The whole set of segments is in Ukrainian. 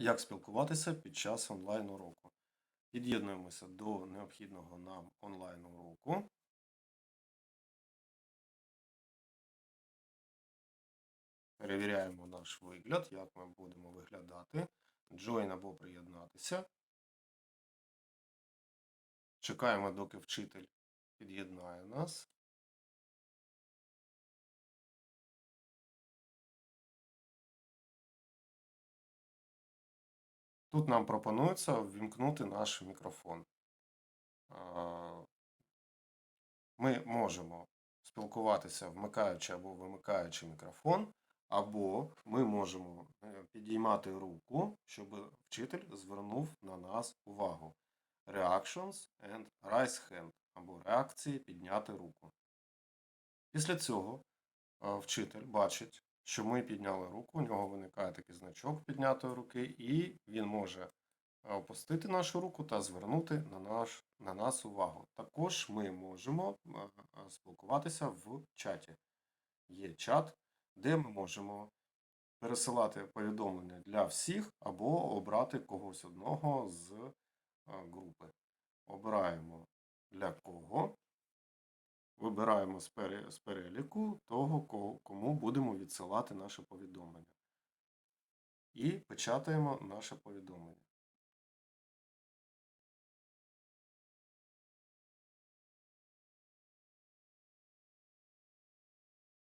Як спілкуватися під час онлайн-уроку? Під'єднуємося до необхідного нам онлайн-уроку. Перевіряємо наш вигляд, як ми будемо виглядати. Join або приєднатися. Чекаємо, доки вчитель під'єднає нас. Тут нам пропонується ввімкнути наш мікрофон. Ми можемо спілкуватися, вмикаючи або вимикаючи мікрофон, або ми можемо е, підіймати руку, щоб вчитель звернув на нас увагу. Reactions and raise hand, або реакції підняти руку. Після цього е, вчитель бачить, що ми підняли руку, у нього виникає такий значок піднятої руки, і він може е, опустити нашу руку та звернути на, наш, на нас увагу. Також ми можемо е, е, спілкуватися в чаті. Є чат, де ми можемо пересилати повідомлення для всіх або обрати когось одного з групи. Обираємо для кого. Вибираємо з переліку того, кому будемо відсилати наше повідомлення. І печатаємо наше повідомлення.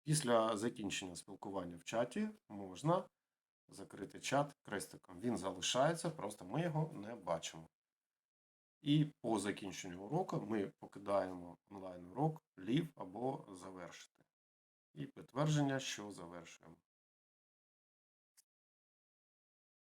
Після закінчення спілкування в чаті можна закрити чат крестиком. Він залишається, просто ми його не бачимо. І по закінченню уроку ми покидаємо онлайн-урок, завершити. І підтвердження, що завершуємо.